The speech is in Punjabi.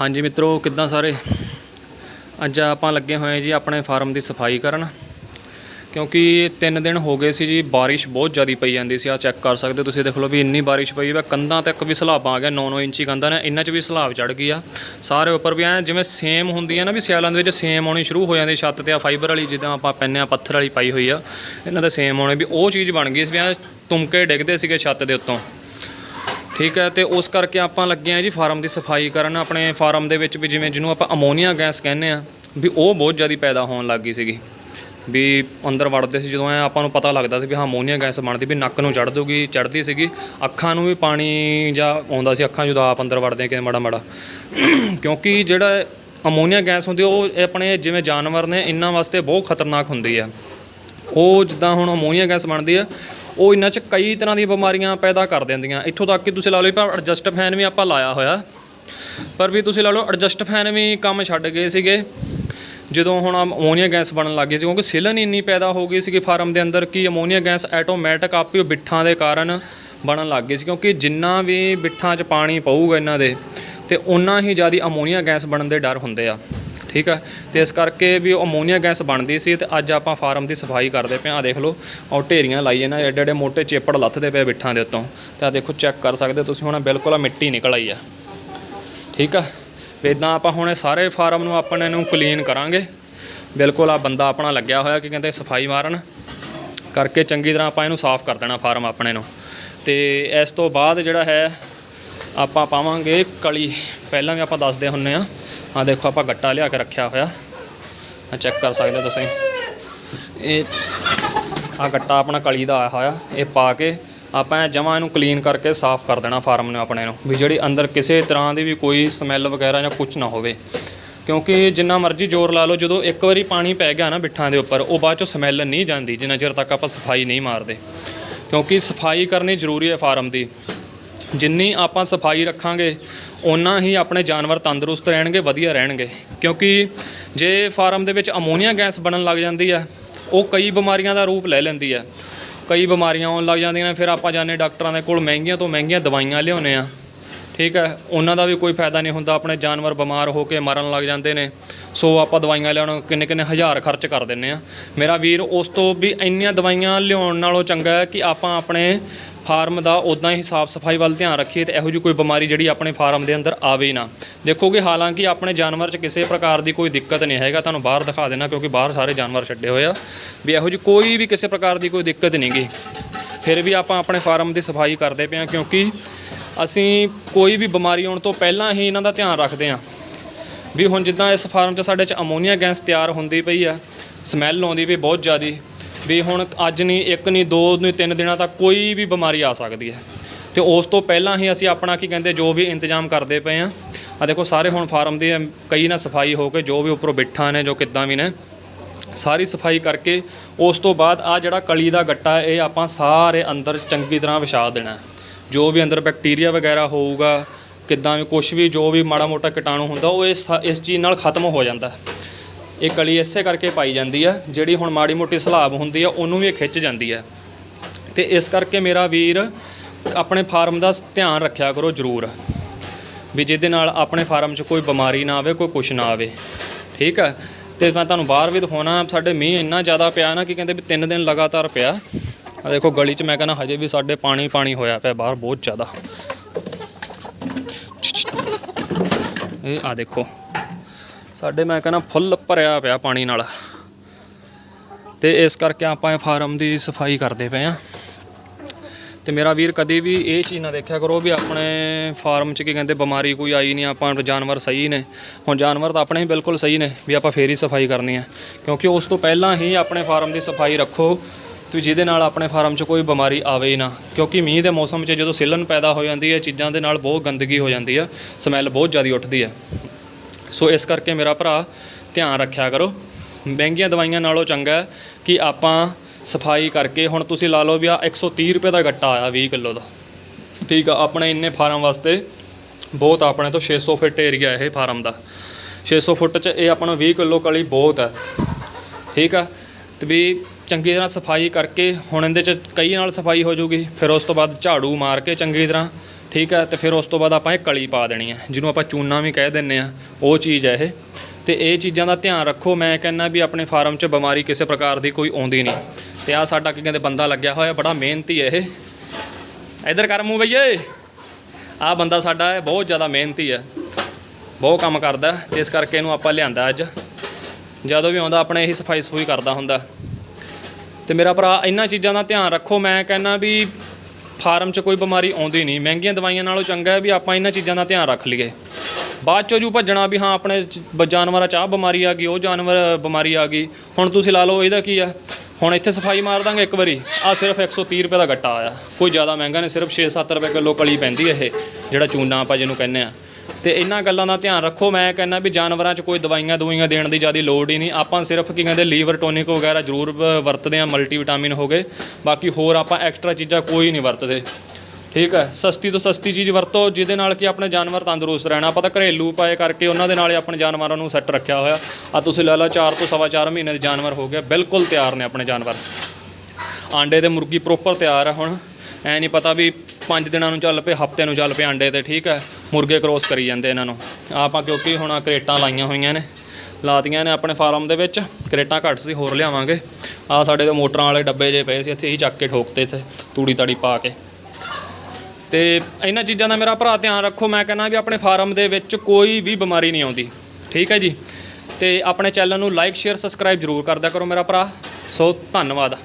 ਹਾਂਜੀ ਮਿੱਤਰੋ, ਕਿੱਦਾਂ ਸਾਰੇ? ਅੱਜ ਆਪਾਂ ਲੱਗੇ ਹੋਏ ਹਾਂ ਜੀ ਆਪਣੇ ਫਾਰਮ ਦੀ ਸਫ਼ਾਈ ਕਰਨ। ਕਿਉਂਕਿ ਤਿੰਨ ਦਿਨ ਹੋ ਗਏ ਸੀ ਜੀ, ਬਾਰਿਸ਼ ਬਹੁਤ ਜ਼ਿਆਦਾ ਪਈ ਜਾਂਦੀ ਸੀ। ਆ ਚੈੱਕ ਕਰ ਸਕਦੇ ਤੁਸੀਂ, ਦੇਖ ਲਓ ਵੀ ਇੰਨੀ ਬਾਰਿਸ਼ ਪਈ ਹੈ ਕੰਧਾਂ ਤੱਕ ਵੀ ਸਲਾਬਾਂ ਆ ਗਿਆ 9-9 ਇੰਚੀ ਕੰਧਾਂ ਨੇ ਇਹਨਾਂ 'ਚ ਵੀ ਸਲਾਬ ਚੜ ਗਈ ਆ। ਸਾਰੇ ਉੱਪਰ ਵੀ ਐ ਜਿਵੇਂ ਸੇਮ ਹੁੰਦੀ ਆ ਨਾ ਵੀ ਸਿਆਲਾਂ ਦੇ ਵਿੱਚ ਸੇਮ ਆਉਣੀ ਸ਼ੁਰੂ ਹੋ ਜਾਂਦੀ, ਛੱਤ ਤੇ ਆ ਫਾਈਬਰ ਵਾਲੀ ਜਿੱਦਾਂ ਆਪਾਂ ਪੈਨੇ ਆ, ਪੱਥਰ ਵਾਲੀ ਪਾਈ ਹੋਈ ਆ, ਇਹਨਾਂ ਦਾ ਸੇਮ ਆਉਣੇ ਵੀ ਉਹ ਚੀਜ਼ ਬਣ ਗਈ ਸੀ ਵੀ ਐਂ ਤੁਮਕੇ ਡਿੱਗਦੇ ਸੀਗੇ ਛੱਤ ਦੇ ਉੱਤੋਂ। ਠੀਕ ਹੈ ਤੇ ਉਸ ਕਰਕੇ ਆਪਾਂ ਲੱਗੇ ਆ ਜੀ ਫਾਰਮ ਦੀ ਸਫ਼ਾਈ ਕਰਨ ਆਪਣੇ ਫਾਰਮ ਦੇ ਵਿੱਚ ਵੀ ਜਿਵੇਂ ਜਿਹਨੂੰ ਆਪਾਂ ਅਮੋਨੀਆ ਗੈਸ ਕਹਿੰਦੇ ਆ ਵੀ ਉਹ ਬਹੁਤ ਜ਼ਿਆਦਾ ਪੈਦਾ ਹੋਣ ਲੱਗ ਗਈ ਸੀਗੀ। ਵੀ ਅੰਦਰ ਵੜਦੇ ਸੀ ਜਦੋਂ ਐ ਆਪਾਂ ਨੂੰ ਪਤਾ ਲੱਗਦਾ ਸੀ ਵੀ ਹਾਂ ਅਮੋਨੀਆ ਗੈਸ ਬਣਦੀ, ਵੀ ਨੱਕ ਨੂੰ ਚੜ ਦੂਗੀ ਚੜਦੀ ਸੀਗੀ। ਅੱਖਾਂ ਨੂੰ ਵੀ ਪਾਣੀ ਜਾਂ ਆਉਂਦਾ ਸੀ, ਅੱਖਾਂ ਜਦੋਂ ਆਪ ਅੰਦਰ ਵੜਦੇ ਕਿ ਮਾੜਾ ਮਾੜਾ। ਕਿਉਂਕਿ ਜਿਹੜਾ ਅਮੋਨੀਆ ਗੈਸ ਹੁੰਦੀ, ਉਹ ਆਪਣੇ ਜਿਵੇਂ ਜਾਨਵਰ ਨੇ, ਇਹਨਾਂ ਵਾਸਤੇ ਬਹੁਤ ਖਤਰਨਾਕ ਹੁੰਦੀ ਆ। ਉਹ ਜਿੱਦਾਂ ਹੁਣ ਅਮੋਨੀਆ ਗੈਸ ਬਣਦੀ ਆ ਉਹ ਇਹਨਾਂ 'ਚ ਕਈ ਤਰ੍ਹਾਂ ਦੀਆਂ ਬਿਮਾਰੀਆਂ ਪੈਦਾ ਕਰ ਦਿੰਦੀਆਂ। ਇੱਥੋਂ ਤੱਕ ਕਿ ਤੁਸੀਂ ਲਾ ਲਓ ਵੀ ਐਡਜਸਟ ਫੈਨ ਵੀ ਆਪਾਂ ਲਾਇਆ ਹੋਇਆ। ਪਰ ਵੀ ਤੁਸੀਂ ਲਾ ਲਓ ਐਡਜਸਟ ਫੈਨ ਵੀ ਕੰਮ ਛੱਡ ਗਏ ਸੀਗੇ। ਜਦੋਂ ਹੁਣ ਅਮੋਨੀਆ ਗੈਸ ਬਣਨ ਲੱਗ ਗਈ ਸੀ, ਕਿਉਂਕਿ ਸਿਲਨ ਇੰਨੀ ਪੈਦਾ ਹੋ ਗਈ ਸੀਗੀ ਫਾਰਮ ਦੇ ਅੰਦਰ ਕਿ ਅਮੋਨੀਆ ਗੈਸ ਆਟੋਮੈਟਿਕ ਆਪੇ ਉਹ ਬਿੱਠਾਂ ਦੇ ਕਾਰਨ ਬਣਨ ਲੱਗ ਗਈ ਸੀ, ਕਿਉਂਕਿ ਜਿੰਨਾ ਵੀ ਬਿੱਠਾਂ 'ਚ ਪਾਣੀ ਪਊਗਾ ਇਹਨਾਂ ਦੇ, ਤੇ ਉਨਾ ਹੀ ਜ਼ਿਆਦਾ ਅਮੋਨੀਆ ਗੈਸ ਬਣਨ ਦੇ ਡਰ ਹੁੰਦੇ ਆ। ਠੀਕ ਆ? ਤੇ ਇਸ ਕਰਕੇ ਵੀ ਅਮੋਨੀਆ ਗੈਸ ਬਣਦੀ ਸੀ ਤੇ ਅੱਜ ਆਪਾਂ ਫਾਰਮ ਦੀ ਸਫ਼ਾਈ ਕਰਦੇ ਪਏ ਆ ਦੇਖ ਲਓ ਉਹ ਢੇਰੀਆਂ ਲਾਈਏ ਨਾ, ਐਡੇ ਐਡੇ ਮੋਟੇ ਚੇਪੜ ਲੱਥਦੇ ਪਏ ਬਿੱਠਾਂ ਦੇ ਉੱਤੋਂ। ਤੇ ਆ ਦੇਖੋ, ਚੈੱਕ ਕਰ ਸਕਦੇ ਤੁਸੀਂ, ਹੁਣ ਬਿਲਕੁਲ ਆ ਮਿੱਟੀ ਨਿਕਲ ਆਈ ਆ। ਠੀਕ ਆ? ਵੀ ਇੱਦਾਂ ਆਪਾਂ ਹੁਣ ਇਹ ਸਾਰੇ ਫਾਰਮ ਨੂੰ ਆਪਣੇ ਨੂੰ ਕਲੀਨ ਕਰਾਂਗੇ। ਬਿਲਕੁਲ ਆ ਬੰਦਾ ਆਪਣਾ ਲੱਗਿਆ ਹੋਇਆ ਕਿ ਕਹਿੰਦੇ ਸਫ਼ਾਈ ਮਾਰਨ। ਕਰਕੇ ਚੰਗੀ ਤਰ੍ਹਾਂ ਆਪਾਂ ਇਹਨੂੰ ਸਾਫ਼ ਕਰ ਦੇਣਾ ਫਾਰਮ ਆਪਣੇ ਨੂੰ। ਤੇ ਇਸ ਤੋਂ ਬਾਅਦ ਜਿਹੜਾ ਹੈ, ਆਪਾਂ ਪਾਵਾਂਗੇ ਕਲੀ। ਪਹਿਲਾਂ ਵੀ ਆਪਾਂ ਦੱਸਦੇ ਹੁੰਨੇ ਆ ਆ ਦੇਖੋ ਆਪਾਂ ਗੱਟਾ ਲਿਆ ਕੇ ਰੱਖਿਆ ਹੋਇਆ। ਆ ਚੈੱਕ ਕਰ ਸਕਦੇ ਤੁਸੀਂ। ਇਹ ਆ ਗੱਟਾ ਆਪਣਾ ਕਲੀ ਦਾ ਆਇਆ ਹੋਇਆ। ਇਹ ਪਾ ਕੇ ਆਪਾਂ ਜਮਾ ਇਹਨੂੰ ਕਲੀਨ ਕਰਕੇ ਸਾਫ਼ ਕਰ ਦੇਣਾ ਫਾਰਮ ਨੂੰ ਆਪਣੇ ਨੂੰ। ਵੀ ਜਿਹੜੀ ਅੰਦਰ ਕਿਸੇ ਤਰ੍ਹਾਂ ਦੀ ਵੀ ਕੋਈ ਸਮੈਲ ਵਗੈਰਾ ਜਾਂ ਕੁਝ ਨਾ ਹੋਵੇ। ਕਿਉਂਕਿ ਜਿੰਨਾ ਮਰਜ਼ੀ ਜ਼ੋਰ ਲਾ ਲਓ, ਜਦੋਂ ਇੱਕ ਵਾਰੀ ਪਾਣੀ ਪੈ ਗਿਆ ਨਾ ਬਿੱਠਾਂ ਦੇ ਉੱਪਰ, ਉਹ ਬਾਅਦ ਚੋਂ ਸਮੈਲ ਨਹੀਂ ਜਾਂਦੀ, ਜਿੰਨਾ ਚਿਰ ਤੱਕ ਆਪਾਂ ਸਫ਼ਾਈ ਨਹੀਂ ਮਾਰਦੇ। ਕਿਉਂਕਿ ਸਫ਼ਾਈ ਕਰਨੀ ਜ਼ਰੂਰੀ ਹੈ ਫਾਰਮ ਦੀ। ਜਿੰਨੀ ਆਪਾਂ ਸਫ਼ਾਈ ਰੱਖਾਂਗੇ, ਓਨਾ ਹੀ ਆਪਣੇ ਜਾਨਵਰ ਤੰਦਰੁਸਤ ਰਹਿਣਗੇ, ਵਧੀਆ ਰਹਿਣਗੇ। ਕਿਉਂਕਿ ਜੇ ਫਾਰਮ ਦੇ ਵਿੱਚ ਅਮੋਨੀਆ ਗੈਸ ਬਣਨ ਲੱਗ ਜਾਂਦੀ ਹੈ, ਉਹ ਕਈ ਬਿਮਾਰੀਆਂ ਦਾ ਰੂਪ ਲੈ ਲੈਂਦੀ ਹੈ। ਕਈ ਬਿਮਾਰੀਆਂ ਆਉਣ ਲੱਗ ਜਾਂਦੀਆਂ ਨੇ, ਫਿਰ ਆਪਾਂ ਜਾਂਦੇ ਡਾਕਟਰਾਂ ਦੇ ਕੋਲ, ਮਹਿੰਗੀਆਂ ਤੋਂ ਮਹਿੰਗੀਆਂ ਦਵਾਈਆਂ ਲਿਆਉਂਦੇ ਆ ਠੀਕ ਹੈ, ਉਹਨਾਂ ਦਾ ਵੀ ਕੋਈ ਫਾਇਦਾ ਨਹੀਂ ਹੁੰਦਾ, ਆਪਣੇ ਜਾਨਵਰ ਬਿਮਾਰ ਹੋ ਕੇ ਮਰਨ ਲੱਗ ਜਾਂਦੇ ਨੇ। ਸੋ ਆਪਾਂ ਦਵਾਈਆਂ ਲਿਆਉਣ ਕਿੰਨੇ ਕਿੰਨੇ ਹਜ਼ਾਰ ਖਰਚ ਕਰ ਦਿੰਨੇ ਆ ਮੇਰਾ ਵੀਰ, ਉਸ ਤੋਂ ਵੀ ਇੰਨੀਆਂ ਦਵਾਈਆਂ ਲਿਆਉਣ ਨਾਲੋਂ ਚੰਗਾ ਹੈ ਕਿ ਆਪਾਂ ਆਪਣੇ ਫਾਰਮ ਦਾ ਉਦਾਂ ਹੀ ਸਾਫ਼ ਸਫ਼ਾਈ ਵੱਲ ਧਿਆਨ ਰੱਖੀਏ ਤੇ ਇਹੋ ਜਿਹੀ ਕੋਈ ਬਿਮਾਰੀ ਜਿਹੜੀ ਆਪਣੇ ਫਾਰਮ ਦੇ ਅੰਦਰ ਆਵੇ ਨਾ। ਦੇਖੋਗੇ ਹਾਲਾਂਕਿ ਆਪਣੇ ਜਾਨਵਰ 'ਚ ਕਿਸੇ ਪ੍ਰਕਾਰ ਦੀ ਕੋਈ ਦਿੱਕਤ ਨਹੀਂ ਹੈਗਾ, ਤੁਹਾਨੂੰ ਬਾਹਰ ਦਿਖਾ ਦੇਣਾ ਕਿਉਂਕਿ ਬਾਹਰ ਸਾਰੇ ਜਾਨਵਰ ਛੱਡੇ ਹੋਏ ਆ। ਵੀ ਇਹੋ ਜਿਹੀ ਕੋਈ ਵੀ ਕਿਸੇ ਪ੍ਰਕਾਰ ਦੀ ਕੋਈ ਦਿੱਕਤ ਨਹੀਂ ਗੀ। ਫਿਰ ਵੀ ਆਪਾਂ ਆਪਣੇ ਫਾਰਮ ਦੀ ਸਫ਼ਾਈ ਕਰਦੇ ਪਏ ਹਾਂ ਕਿਉਂਕਿ ਅਸੀਂ ਕੋਈ ਵੀ ਬਿਮਾਰੀ ਆਉਣ ਤੋਂ ਪਹਿਲਾਂ ਹੀ ਇਹਨਾਂ ਦਾ ਧਿਆਨ ਰੱਖਦੇ ਹਾਂ। ਵੀ ਹੁਣ ਜਿੱਦਾਂ ਇਸ ਫਾਰਮ 'ਚ ਸਾਡੇ 'ਚ ਅਮੋਨੀਆ ਗੈਸ ਤਿਆਰ ਹੁੰਦੀ ਪਈ ਆ, ਸਮੈਲ ਆਉਂਦੀ ਪਈ ਬਹੁਤ ਜ਼ਿਆਦੀ, ਵੀ ਹੁਣ ਅੱਜ ਨਹੀਂ, ਇੱਕ ਨਹੀਂ, ਦੋ ਨਹੀਂ, ਤਿੰਨ ਦਿਨਾਂ ਤੱਕ ਕੋਈ ਵੀ ਬਿਮਾਰੀ ਆ ਸਕਦੀ ਹੈ। ਤੇ ਉਸ ਤੋਂ ਪਹਿਲਾਂ ਹੀ ਅਸੀਂ ਆਪਣਾ ਕੀ ਕਹਿੰਦੇ, ਜੋ ਵੀ ਇੰਤਜ਼ਾਮ ਕਰਦੇ ਪਏ ਆ ਆ ਦੇਖੋ ਸਾਰੇ ਹੁਣ ਫਾਰਮ ਦੇ ਕਈ ਨਾ ਸਫ਼ਾਈ ਹੋ ਕੇ ਜੋ ਵੀ ਉੱਪਰੋਂ ਬਿੱਠਾਂ ਨੇ, ਜੋ ਕਿੱਦਾਂ ਵੀ ਨੇ, ਸਾਰੀ ਸਫ਼ਾਈ ਕਰਕੇ ਉਸ ਤੋਂ ਬਾਅਦ ਆ ਜਿਹੜਾ ਕਲੀ ਦਾ ਗੱਟਾ, ਇਹ ਆਪਾਂ ਸਾਰੇ ਅੰਦਰ ਚੰਗੀ ਤਰ੍ਹਾਂ ਵਿਛਾ ਦੇਣਾ। ਜੋ ਵੀ ਅੰਦਰ ਬੈਕਟੀਰੀਆ ਵਗੈਰਾ ਹੋਊਗਾ, ਕਿੱਦਾਂ ਵੀ ਕੁਝ ਵੀ, ਜੋ ਵੀ ਮਾੜਾ ਮੋਟਾ ਕੀਟਾਣੂ ਹੁੰਦਾ, ਉਹ ਇਸ ਇਸ ਚੀਜ਼ ਨਾਲ ਖਤਮ ਹੋ ਜਾਂਦਾ। ਇਹ ਕਲੀ ਇਸੇ ਕਰਕੇ ਪਾਈ ਜਾਂਦੀ ਆ, ਜਿਹੜੀ ਹੁਣ ਮਾੜੀ ਮੋਟੀ ਸਲਾਬ ਹੁੰਦੀ ਆ, ਉਹਨੂੰ ਵੀ ਇਹ ਖਿੱਚ ਜਾਂਦੀ ਹੈ ਤੇ ਇਸ ਕਰਕੇ ਮੇਰਾ ਵੀਰ ਆਪਣੇ ਫਾਰਮ ਦਾ ਧਿਆਨ ਰੱਖਿਆ ਕਰੋ ਜ਼ਰੂਰ। ਵੀ ਜਿਹਦੇ ਨਾਲ ਆਪਣੇ ਫਾਰਮ 'ਚ ਕੋਈ ਬਿਮਾਰੀ ਨਾ ਆਵੇ, ਕੋਈ ਕੁਛ ਨਾ ਆਵੇ। ਠੀਕ ਆ? ਤੇ ਮੈਂ ਤੁਹਾਨੂੰ ਬਾਹਰ ਵੀ ਦਿਖਾਉਣਾ, ਸਾਡੇ ਮੀਂਹ ਇੰਨਾ ਜ਼ਿਆਦਾ ਪਿਆ ਨਾ ਕਿ ਕਹਿੰਦੇ ਵੀ ਤਿੰਨ ਦਿਨ ਲਗਾਤਾਰ ਪਿਆ। ਆ ਦੇਖੋ, ਗਲੀ 'ਚ ਮੈਂ ਕਹਿੰਦਾ ਹਜੇ ਵੀ ਸਾਡੇ ਪਾਣੀ ਪਾਣੀ ਹੋਇਆ ਪਿਆ ਬਾਹਰ ਬਹੁਤ ਜ਼ਿਆਦਾ। ਇਹ ਆ ਦੇਖੋ, ਸਾਡੇ ਮੈਂ ਕਹਿੰਦਾ ਫੁੱਲ ਭਰਿਆ ਪਿਆ ਪਾਣੀ ਨਾਲ। ਤੇ ਇਸ ਕਰਕੇ ਆਪਾਂ ਇਹ ਫਾਰਮ ਦੀ ਸਫ਼ਾਈ ਕਰਦੇ ਪਏ ਆ ਤੇ ਮੇਰਾ ਵੀਰ ਕਦੇ ਵੀ ਇਹ ਚੀਜ਼ ਨਾ ਦੇਖਿਆ ਕਰੋ ਵੀ ਆਪਣੇ ਫਾਰਮ 'ਚ ਕੀ ਕਹਿੰਦੇ, ਬਿਮਾਰੀ ਕੋਈ ਆਈ ਨਹੀਂ, ਆਪਾਂ ਜਾਨਵਰ ਸਹੀ ਨੇ। ਹੁਣ ਜਾਨਵਰ ਤਾਂ ਆਪਣੇ ਹੀ ਬਿਲਕੁਲ ਸਹੀ ਨੇ, ਵੀ ਆਪਾਂ ਫੇਰ ਹੀ ਸਫ਼ਾਈ ਕਰਨੀ ਹੈ। ਕਿਉਂਕਿ ਉਸ ਤੋਂ ਪਹਿਲਾਂ ਹੀ ਆਪਣੇ ਫਾਰਮ ਦੀ ਸਫ਼ਾਈ ਰੱਖੋ। ਤੇ ਜਿਹਦੇ ਨਾਲ ਆਪਣੇ ਫਾਰਮ 'ਚ ਕੋਈ ਬਿਮਾਰੀ ਆਵੇ ਹੀ ਨਾ। ਕਿਉਂਕਿ ਮੀਂਹ ਦੇ ਮੌਸਮ 'ਚ ਜਦੋਂ ਸਿਲਨ ਪੈਦਾ ਹੋ ਜਾਂਦੀ ਹੈ ਚੀਜ਼ਾਂ ਦੇ ਨਾਲ ਬਹੁਤ ਗੰਦਗੀ ਹੋ ਜਾਂਦੀ ਆ ਸਮੈਲ ਬਹੁਤ ਜ਼ਿਆਦਾ ਉੱਠਦੀ ਹੈ। ਸੋ ਇਸ ਕਰਕੇ ਮੇਰਾ ਭਰਾ ਧਿਆਨ ਰੱਖਿਆ ਕਰੋ। ਮਹਿੰਗੀਆਂ ਦਵਾਈਆਂ ਨਾਲੋਂ ਚੰਗਾ ਕਿ ਆਪਾਂ ਸਫ਼ਾਈ ਕਰਕੇ, ਹੁਣ ਤੁਸੀਂ ਲਾ ਲਓ ਵੀ ਆ 130 ਰੁਪਏ ਦਾ ਗੱਟਾ ਆਇਆ 20 ਕਿਲੋ ਦਾ। ਠੀਕ ਆ, ਆਪਣੇ ਇੰਨੇ ਫਾਰਮ ਵਾਸਤੇ ਬਹੁਤ ਆਪਣੇ ਤੋਂ 600 ਫੁੱਟ ਏਰੀਆ ਇਹ ਫਾਰਮ ਦਾ। 600 ਫੁੱਟ 'ਚ ਇਹ ਆਪਾਂ ਨੂੰ 20 ਕਿਲੋ ਕਲੀ ਬਹੁਤ ਹੈ। ਠੀਕ ਆ, ਤੇ ਵੀ ਚੰਗੀ ਤਰ੍ਹਾਂ ਸਫ਼ਾਈ ਕਰਕੇ ਹੁਣ ਇਹਦੇ 'ਚ ਕਈ ਨਾਲ ਸਫ਼ਾਈ ਹੋ ਜੂਗੀ, ਫਿਰ ਉਸ ਤੋਂ ਬਾਅਦ ਝਾੜੂ ਮਾਰ ਕੇ ਚੰਗੀ ਤਰ੍ਹਾਂ, ਠੀਕ ਹੈ, ਤੇ ਫਿਰ ਉਸ ਤੋਂ ਬਾਅਦ ਆਪਾਂ ਇਹ ਕਲੀ ਪਾ ਦੇਣੀ ਹੈ, ਜਿਹਨੂੰ ਆਪਾਂ ਚੂਨਾ ਵੀ ਕਹਿ ਦਿੰਨੇ ਆ ਉਹ ਚੀਜ਼ ਹੈ ਇਹ। ਤੇ ਇਹ ਚੀਜ਼ਾਂ ਦਾ ਧਿਆਨ ਰੱਖੋ, ਮੈਂ ਕਹਿੰਦਾ ਵੀ ਆਪਣੇ ਫਾਰਮ 'ਚ ਬਿਮਾਰੀ ਕਿਸੇ ਪ੍ਰਕਾਰ ਦੀ ਕੋਈ ਆਉਂਦੀ ਨਹੀਂ। ਤੇ ਆ ਸਾਡਾ ਕੀ ਕਹਿੰਦੇ, ਬੰਦਾ ਲੱਗਿਆ ਹੋਇਆ, ਬੜਾ ਮਿਹਨਤੀ ਹੈ ਇਹ। ਇਧਰ ਕਰ ਮੂੰਹ ਬਈਏ। ਆ ਬੰਦਾ ਸਾਡਾ ਹੈ, ਬਹੁਤ ਜ਼ਿਆਦਾ ਮਿਹਨਤੀ ਹੈ। ਬਹੁਤ ਕੰਮ ਕਰਦਾ ਹੈ ਇਸ ਕਰਕੇ ਇਹਨੂੰ ਆਪਾਂ ਲਿਆਂਦਾ ਅੱਜ। ਜਦੋਂ ਵੀ ਆਉਂਦਾ, ਆਪਣੇ ਇਹੀ ਸਫ਼ਾਈ ਸਫੂਈ ਕਰਦਾ ਹੁੰਦਾ। ਤੇ ਮੇਰਾ ਭਰਾ ਇਹਨਾਂ ਚੀਜ਼ਾਂ ਦਾ ਧਿਆਨ ਰੱਖੋ। ਮੈਂ ਕਹਿੰਦਾ ਵੀ ਫਾਰਮ 'ਚ ਕੋਈ ਬਿਮਾਰੀ ਆਉਂਦੀ ਨਹੀਂ। ਮਹਿੰਗੀਆਂ ਦਵਾਈਆਂ ਨਾਲੋਂ ਚੰਗਾ ਹੈ ਵੀ ਆਪਾਂ ਇਹਨਾਂ ਚੀਜ਼ਾਂ ਦਾ ਧਿਆਨ ਰੱਖ ਲਈਏ। ਬਾਅਦ ਚੋਂ ਜੂ ਭੱਜਣਾ ਵੀ ਹਾਂ, ਆਪਣੇ ਜਾਨਵਰਾਂ 'ਚ ਆਹ ਬਿਮਾਰੀ ਆ ਗਈ, ਉਹ ਜਾਨਵਰ ਬਿਮਾਰੀ ਆ ਗਈ। ਹੁਣ ਤੁਸੀਂ ਲਾ ਲਓ, ਇਹਦਾ ਕੀ ਆ? ਹੁਣ ਇੱਥੇ ਸਫ਼ਾਈ ਮਾਰ ਦਾਂਗੇ ਇੱਕ ਵਾਰੀ। ਆ ਸਿਰਫ 130 ਰੁਪਏ ਦਾ ਗੱਟਾ ਆਇਆ। ਕੋਈ ਜ਼ਿਆਦਾ ਮਹਿੰਗਾ ਨਹੀਂ, ਸਿਰਫ 6-7 ਰੁਪਏ ਕਿਲੋ ਕਲੀ ਪੈਂਦੀ ਇਹ, ਜਿਹੜਾ ਚੂਨਾ ਆਪਾਂ ਜਿਹਨੂੰ ਕਹਿੰਦੇ ਆ। ਤੇ ਇਹਨਾਂ ਗੱਲਾਂ ਦਾ ਧਿਆਨ ਰੱਖੋ, ਮੈਂ ਕਹਿੰਦਾ ਵੀ ਜਾਨਵਰਾਂ 'ਚ ਕੋਈ ਦਵਾਈਆਂ ਦਵਾਈਆਂ ਦੇਣ ਦੀ ਜ਼ਿਆਦਾ ਲੋੜ ਹੀ ਨਹੀਂ। ਆਪਾਂ ਸਿਰਫ ਕੀ ਕਹਿੰਦੇ, ਲੀਵਰ ਟੋਨਿਕ ਵਗੈਰਾ ਜ਼ਰੂਰ ਵ- ਵਰਤਦੇ ਆ ਮਲਟੀਵਿਟਾਮਿਨ ਹੋ ਗਏ। ਬਾਕੀ ਹੋਰ ਆਪਾਂ ਐਕਸਟਰਾ ਚੀਜ਼ਾਂ ਕੋਈ ਨਹੀਂ ਵਰਤਦੇ। ਠੀਕ ਹੈ, ਸਸਤੀ ਤੋਂ ਸਸਤੀ ਚੀਜ਼ ਵਰਤੋ, ਜਿਹਦੇ ਨਾਲ ਕਿ ਆਪਣੇ ਜਾਨਵਰ ਤੰਦਰੁਸਤ ਰਹਿਣਾ। ਆਪਾਂ ਤਾਂ ਘਰੇਲੂ ਉਪਾਏ ਕਰਕੇ ਉਹਨਾਂ ਦੇ ਨਾਲ ਆਪਣੇ ਜਾਨਵਰਾਂ ਨੂੰ ਸੈੱਟ ਰੱਖਿਆ ਹੋਇਆ। ਆ ਤੁਸੀਂ ਲਾ ਲਓ 4 ਤੋਂ ਸਵਾ ਚਾਰ ਮਹੀਨੇ ਦੇ ਜਾਨਵਰ ਹੋ ਗਏ। ਬਿਲਕੁਲ ਤਿਆਰ ਨੇ ਆਪਣੇ ਜਾਨਵਰ। ਆਂਡੇ ਦੇ ਮੁਰਗੀ ਪ੍ਰੋਪਰ ਤਿਆਰ ਆ ਹੁਣ। ਐ ਨਹੀਂ ਪਤਾ ਵੀ 5 ਦਿਨਾਂ ਨੂੰ ਚੱਲ ਪਏ, ਹਫ਼ਤੇ ਨੂੰ ਚੱਲ ਪਏ ਆਂਡੇ ਤੇ, ਠੀਕ ਹੈ। ਮੁਰਗੇ ਕ੍ਰੋਸ ਕਰੀ ਜਾਂਦੇ ਇਹਨਾਂ ਨੂੰ। ਆਪਾਂ ਕਿਉਂਕਿ ਹੁਣ ਆਹ ਕਰੇਟਾਂ ਲਾਈਆਂ ਹੋਈਆਂ ਨੇ, ਲਾਤੀਆਂ ਨੇ ਆਪਣੇ ਫਾਰਮ ਦੇ ਵਿੱਚ, ਕਰੇਟਾਂ ਘੱਟ ਸੀ, ਹੋਰ ਲਿਆਵਾਂਗੇ। ਆ ਸਾਡੇ ਤੇ ਮੋਟਰਾਂ ਵਾਲੇ ਡੱਬੇ ਜੇ ਪਏ ਸੀ, ਇੱਥੇ ਹੀ ਚੱਕ ਕੇ ਠੋਕਤੇ ਇੱਥੇ, ਤੂੜੀ ਤਾੜੀ ਪਾ ਕੇ। ਤੇ ਇਹਨਾਂ ਚੀਜ਼ਾਂ ਦਾ ਮੇਰਾ ਭਰਾ ਧਿਆਨ ਰੱਖੋ, ਮੈਂ ਕਹਿੰਦਾ ਵੀ ਆਪਣੇ ਫਾਰਮ ਦੇ ਵਿੱਚ ਕੋਈ ਵੀ ਬਿਮਾਰੀ ਨਹੀਂ ਆਉਂਦੀ, ਠੀਕ ਹੈ ਜੀ। ਤੇ ਆਪਣੇ ਚੈਨਲ ਨੂੰ ਲਾਈਕ ਸ਼ੇਅਰ ਸਬਸਕ੍ਰਾਈਬ ਜ਼ਰੂਰ ਕਰਦਾ ਕਰੋ ਮੇਰਾ ਭਰਾ। ਸੋ ਧੰਨਵਾਦ।